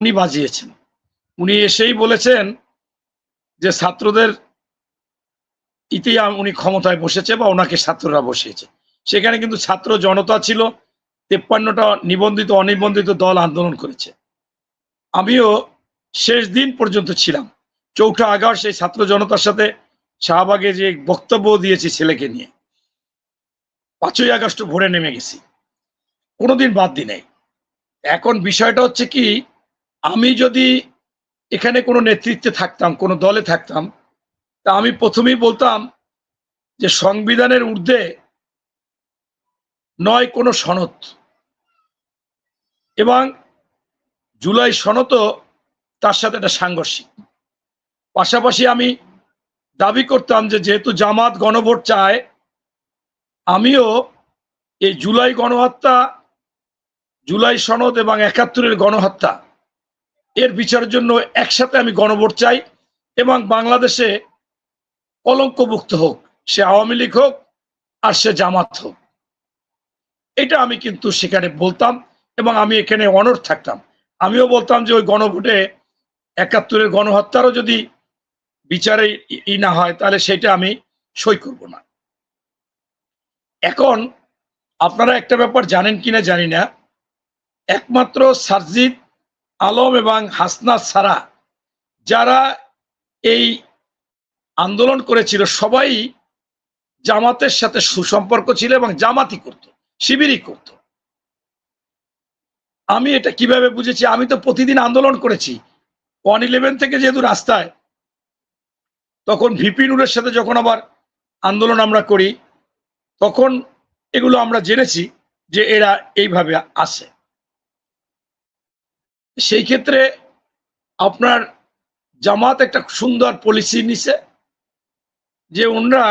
উনি বাজিয়েছেন। উনি এসেই বলেছেন যে ছাত্রদের ইতি উনি ক্ষমতায় বসেছে বা ওনাকে ছাত্ররা বসিয়েছে। সেখানে কিন্তু ছাত্র জনতা ছিল, তেপ্পান্নটা নিবন্ধিত, অনিবন্ধিত দল আন্দোলন করেছে। আমিও শেষ দিন পর্যন্ত ছিলাম। চৌঠা আগস্ট সেই ছাত্র জনতার সাথে শাহবাগে যে বক্তব্য দিয়েছি ছেলেকে নিয়ে। পাঁচই আগস্ট ভোরে নেমে গেছি। কোনোদিন বাদ দি নাই। এখন বিষয়টা হচ্ছে কি আমি যদি এখানে কোনো নেতৃত্বে থাকতাম, কোনো দলে থাকতাম, তা আমি প্রথমেই বলতাম যে সংবিধানের ঊর্ধ্বে নয় কোনো সনদ। এবং জুলাই সনদও তার সাথে একটা সাংঘর্ষিক। পাশাপাশি আমি দাবি করতাম যে যেহেতু জামাত গণভোট চায়, আমিও এই জুলাই গণহত্যা, জুলাই সনদ এবং একাত্তরের গণহত্যা এর বিচারের জন্য একসাথে আমি গণভোট চাই এবং বাংলাদেশে কলঙ্কমুক্ত হোক, সে আওয়ামী লীগ হোক আর সে জামাত হোক। এটা আমি কিন্তু সেখানে বলতাম এবং আমি এখানে অনর থাকতাম। আমিও বলতাম যে ওই গণভোটে একাত্তরের গণহত্যারও যদি বিচারে ই না হয়, তাহলে সেটা আমি সই করব না। এখন আপনারা একটা ব্যাপার জানেন কিনা জানি না। একমাত্র সারজিদ আলম এবং হাসনাত ছাড়া যারা এই আন্দোলন করেছিল, সবাই জামাতের সাথে সুসম্পর্ক ছিল এবং জামাতি করত, শিবিরই করত। আমি এটা কীভাবে বুঝেছি? আমি তো প্রতিদিন আন্দোলন করেছি। ওয়ান ইলেভেন থেকে যেহেতু রাস্তায়, তখন ভিপি নুরের সাথে যখন আবার আন্দোলন আমরা করি, তখন এগুলো আমরা জেনেছি যে এরা এইভাবে আসে। সেই ক্ষেত্রে আপনার জামাত একটা সুন্দর পলিসি নিছে, যে ওনরা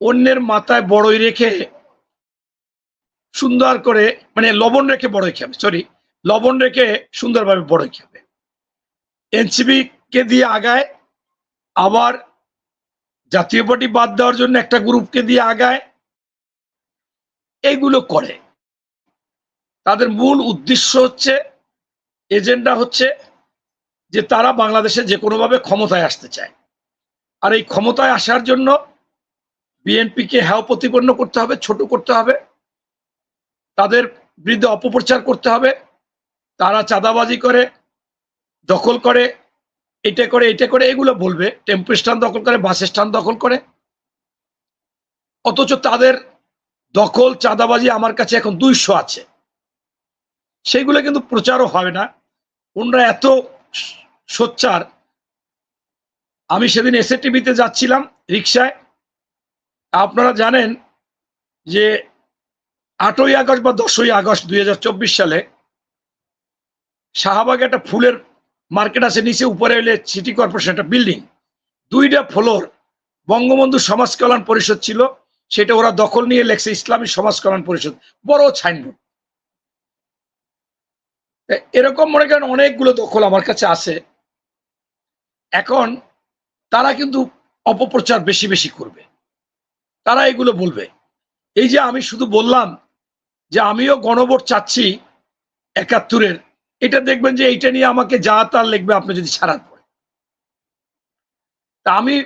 অন্যের মাথায় বড়ই রেখে সুন্দর করে মানে লবণ রেখে বড়ই খাবে সরি লবণ রেখে সুন্দরভাবে বড়ই খাবে। এনসিবি কে দিয়ে আগায়, আবার জাতীয় পার্টি বাদ দেওয়ার জন্য একটা গ্রুপকে দিয়ে আগায় এইগুলো করে। তাদের মূল উদ্দেশ্য হচ্ছে এজেন্ডা হচ্ছে যে তারা বাংলাদেশে যে কোনোভাবে ক্ষমতায় আসতে চায়। আর এই ক্ষমতায় আসার জন্য বিএনপিকে হ্যাও প্রতিপন্ন করতে হবে, ছোট করতে হবে, তাদের বিরুদ্ধে অপপ্রচার করতে হবে, তারা চাঁদাবাজি করে, দখল করে, এটা করে এটা করে, এগুলো বলবে। টেম্পো স্ট্যান্ড দখল করে, বাস স্ট্যান্ড দখল করে। অথচ তাদের দখল, চাঁদাবাজি আমার কাছে এখন দুইশো আছে। সেইগুলো কিন্তু প্রচারও হবে না। ওনারা এত সোচ্চার। আমি সেদিন এসএ টিভিতে যাচ্ছিলাম রিক্সায় আপনারা জানেন যে আটই আগস্ট বা দশই আগস্ট দুই হাজার চব্বিশ সালে শাহবাগে একটা ফুলের মার্কেট আছে, নিচে উপরে এলে সিটি কর্পোরেশন একটা বিল্ডিং। দুইটা ফ্লোর বঙ্গবন্ধু সমাজ কল্যাণ পরিষদ ছিল, সেটা ওরা দখল নিয়ে লেখছে ইসলামী সমাজ কল্যাণ পরিষদ। বড় সাইনবোর্ড এরকম মনে করেন অনেকগুলো দখল আমার কাছে আছে। এখন তারা কিন্তু অপপ্রচার বেশি বেশি করবে। তারা এগুলো বলবে। এই যে আমি শুধু বললাম যে আমিও গণভোট চাচ্ছি একাত্তরের, এটা দেখবেন যে এইটা নিয়ে আমাকে যা তার লিখবে আপনি যদি ছাড়ার পরে। তা আমি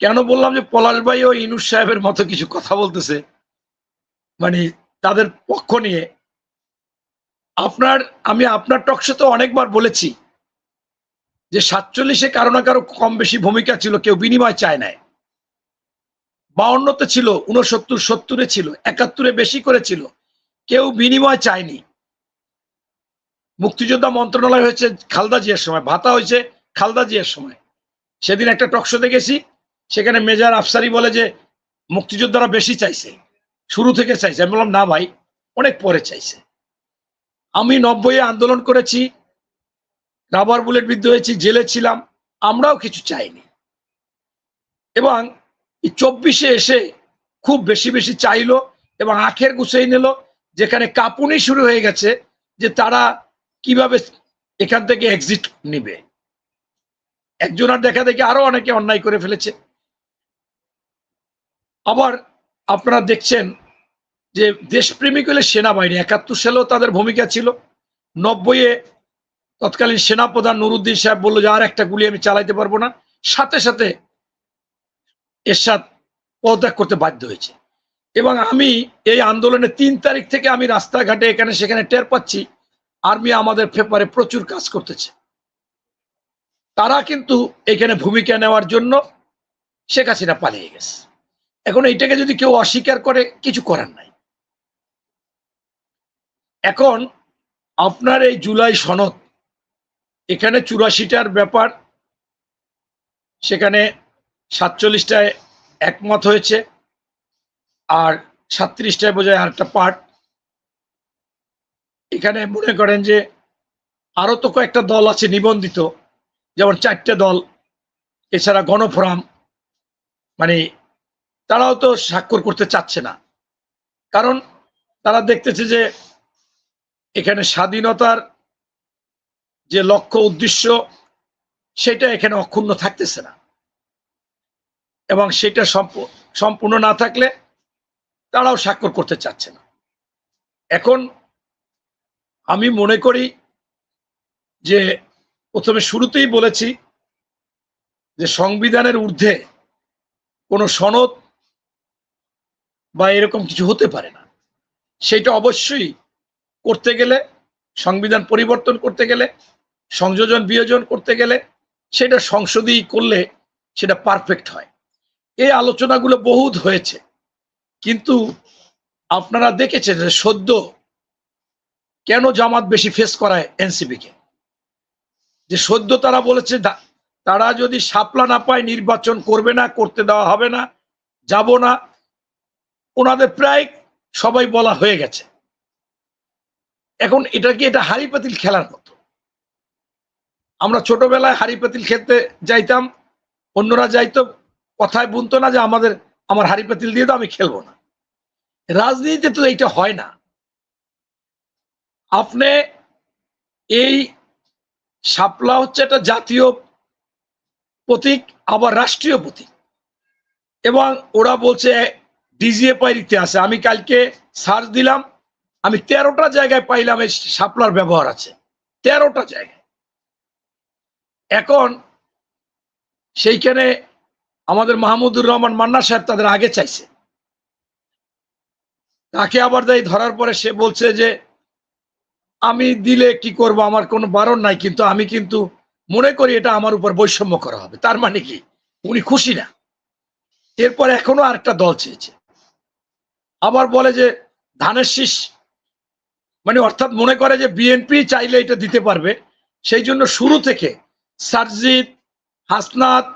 কেন বললাম যে পলাশ ভাই ও ইনুস সাহেবের মতো কিছু কথা বলতেছে? মানে তাদের পক্ষ নিয়ে আপনার, আমি আপনার টকশো তো অনেকবার বলেছি যে সাতচল্লিশে কারও না কারও কম বেশি ভূমিকা ছিল, কেউ বিনিময় চায় নাই। বাউন্নতে ছিল উনসত্তর সত্তরে ছিল, একাত্তরে বেশি করেছিল কেউ বিনিময় চায়নি। মুক্তিযোদ্ধা মন্ত্রণালয় হয়েছে খালদা জিয়ার সময়, ভাতা হয়েছে খালদা জিয়ার সময়। সেদিন একটা টকশো দেখেছি, সেখানে মেজর আফসারি বলে যে, মুক্তিযোদ্ধারা বেশি চাইছে, শুরু থেকে চাইছে। আমি বললাম, না ভাই, অনেক পরে চাইছে। আমি নব্বই আন্দোলন করেছি, রাবার বুলেট বিদ্ধ হয়েছি, জেলে ছিলাম, আমরাও কিছু চাইনি। এবং চব্বিশে এসে খুব বেশি বেশি চাইলো এবং আখের গুছাই নিল, যেখানে কাপুনি শুরু হয়ে গেছে যে তারা কীভাবে এখান থেকে এক্সিট নিবে। একজনের দেখা দেখে আরও অনেকে অন্যায় করে ফেলেছে। আবার আপনারা দেখছেন যে দেশপ্রেমিক হলে সেনাবাহিনী, একাত্তর সালেও তাদের ভূমিকা ছিল। নব্বইয়ে তৎকালীন সেনাপ্রধান নুরুদ্দিন সাহেব বলল যে, আর একটা গুলি আমি চালাইতে পারব না। সাথে সাথে এরশাদ পদত্যাগ করতে বাধ্য হয়েছে। এবং আমি এই আন্দোলনে তিন তারিখ থেকে আমি রাস্তাঘাটে এখানে সেখানে টের পাচ্ছি, আর্মি আমাদের পেপারে প্রচুর কাজ করতেছে। তারা কিন্তু এখানে ভূমিকা নেওয়ার জন্য শেখ হাসিনা পালিয়ে গেছে। এখন এইটাকে যদি কেউ অস্বীকার করে, কিছু করার নাই। এখন আপনার এই জুলাই সনদ, এখানে চুরাশিটার ব্যাপার, সেখানে সাতচল্লিশটায় একমত হয়েছে, আর সাতত্রিশটায় বোঝায় আরেকটা পার্ট। এখানে মনে করেন যে আরও তো কয়েকটা দল আছে নিবন্ধিত, যেমন চারটে দল, এছাড়া গণফোরাম মানে তারাও তো স্বাক্ষর করতে চাচ্ছে না। কারণ তারা দেখতেছে যে এখানে স্বাধীনতার যে লক্ষ্য উদ্দেশ্য, সেটা এখানে অক্ষুণ্ণ থাকতেছে না। এবং সেটা সম্প- সম্পূর্ণ না থাকলে তারাও স্বাক্ষর করতে চাচ্ছে না। এখন আমি মনে করি যে প্রথমে শুরুতেই বলেছি যে সংবিধানের ঊর্ধ্বে কোনো সনদ বা এরকম কিছু হতে পারে না। সেটা অবশ্যই করতে গেলে, সংবিধান পরিবর্তন করতে গেলে, সংযোজন বিয়োজন করতে গেলে, সেটা সংসদেই করলে সেটা পারফেক্ট হয়। এই আলোচনাগুলো বহুত হয়েছে। কিন্তু আপনারা দেখেছেন যে সদ্য কেন জামাত বেশি ফেস করায় এনসিপি কে যে সদ্য তারা বলেছে তারা যদি সাপলা না পায়, নির্বাচন করবে না, করতে দেওয়া হবে না, যাব না, ওনাদের প্রায় সবাই বলা হয়ে গেছে। এখন এটা কি এটা হাড়ি পাতিল খেলার মতো? আমরা ছোটবেলায় হাড়ি পাতিল খেলতে যাইতাম, অন্যরা যাইতো, কথায় বুনতো না যে আমাদের, আমার হাড়ি পাতিল দিয়ে তো আমি খেলব না। রাজনীতিতে তো এইটা হয় না। আপনি এই শাপলা হচ্ছে একটা জাতীয় প্রতীক, আবার রাষ্ট্রীয় প্রতীক। এবং ওরা বলছে ডিজিএফআই তে আছে। আমি কালকে সার্চ দিলাম আমি তেরোটা জায়গায় পাইলাম এই শাপলার ব্যবহার আছে। তেরোটা জায়গায়। এখন সেইখানে আমাদের মাহমুদুর রহমান মান্না সাহেব তাদের আগে চাইছে। তাকে আবার দেয়, ধরার পরে সে বলছে যে, আমি দিলে কি করব? আমার কোনো বারণ নাই, কিন্তু আমি কিন্তু মনে করি এটা আমার উপর বৈষম্য করা হবে। তার মানে কি? উনি খুশি না। এরপর এখনও আরেকটা দল চেয়েছে। আবার বলে যে, ধানের শীষ মানে অর্থাৎ মনে করে যে বিএনপি চাইলে এটা দিতে পারবে। সেই জন্য শুরু থেকে সারজিৎ হাসনাত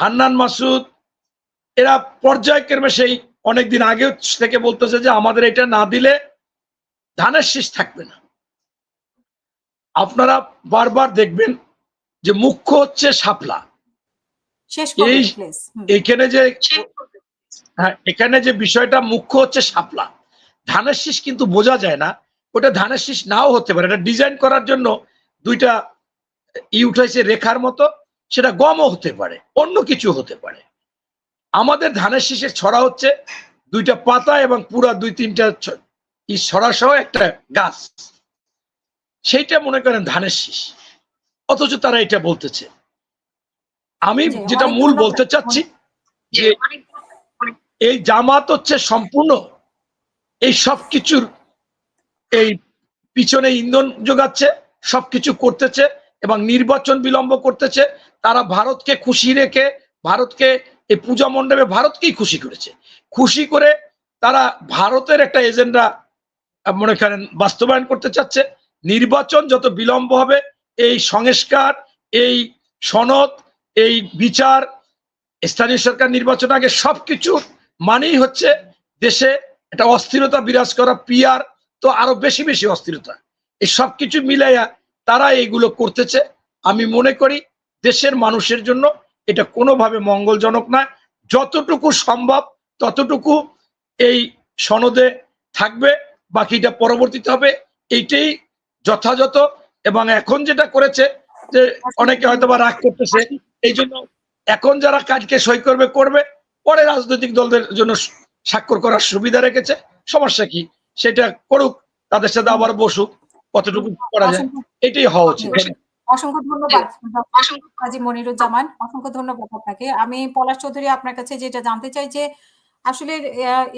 হান্নান মাসুদ এরা পর্যায়ক্রমে সেই অনেকদিন আগে থেকে বলতেছে যে আমাদের এটা না দিলে ধানের শীষ থাকবে না। আপনারা বারবার দেখবেন যে মুখ্য হচ্ছে এই- এখানে যে হ্যাঁ এখানে যে বিষয়টা মুখ্য হচ্ছে শাপলা। ধানের শীষ কিন্তু বোঝা যায় না। ওটা ধানের শীষ নাও হতে পারে। এটা ডিজাইন করার জন্য দুইটা ই উঠাইছে রেখার মতো সেটা গমও হতে পারে অন্য কিছু হতে পারে। আমাদের ধানের শীষের ছড়া হচ্ছে দুইটা পাতা এবং পুরা দুই তিনটা ছড়া সহ একটা গাছ। সেইটা মনে করেন ধানের শীষ। অথচ তারা এটা বলতেছে। আমি যেটা মূল বলতে চাচ্ছি যে এই জামাত হচ্ছে সম্পূর্ণ এই সব কিছুর এই পিছনে ইন্ধন যোগাচ্ছে, সবকিছু করতেছে এবং নির্বাচন বিলম্ব করতেছে। তারা ভারতকে খুশি রেখে, ভারতকে এই পূজা মণ্ডপে ভারতকেই খুশি করেছে। খুশি করে তারা ভারতের একটা এজেন্ডা মনে করেন, বাস্তবায়ন করতে চাচ্ছে। নির্বাচন যত বিলম্ব হবে, এই সংস্কার, এই সনদ, এই বিচার, স্থানীয় সরকার নির্বাচন আগে সবকিছু মানেই হচ্ছে দেশে একটা অস্থিরতা বিরাজ করা পিয়ার তো আরও বেশি বেশি অস্থিরতা। এই সবকিছু মিলাইয়া তারা এইগুলো করতেছে। আমি মনে করি দেশের মানুষের জন্য এটা কোনোভাবে মঙ্গলজনক না। যতটুকু সম্ভব ততটুকু এই সনদে থাকবে, বাকিটা পরবর্তীতে হবে। এইটাই যথাযথ এবং এখন যেটা করেছে যে অনেকে হয়তো বা রাগ করতেছে, এই জন্য এখন যারা কাজকে সই করবে করবে। পরে রাজনৈতিক দলদের জন্য স্বাক্ষর করার সুবিধা রেখেছে। সমস্যা কি? সেটা করুক তাদের সাথে আবার বসুক কতটুকু করা যায় এটাই হওয়া উচিত। অসংখ্য ধন্যবাদ। ডক্টর কাজী মনিরুজ্জামান অসংখ্য ধন্যবাদ আপনাকে। আমি পলাশ চৌধুরী আপনার কাছে যেটা জানতে চাই যে আসলে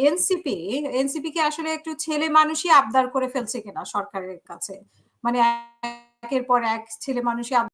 এনসিপি এনসিপি কে আসলে একটু ছেলে মানুষই আবদার করে ফেলছে কিনা সরকারের কাছে? মানে একের পর এক ছেলে মানুষই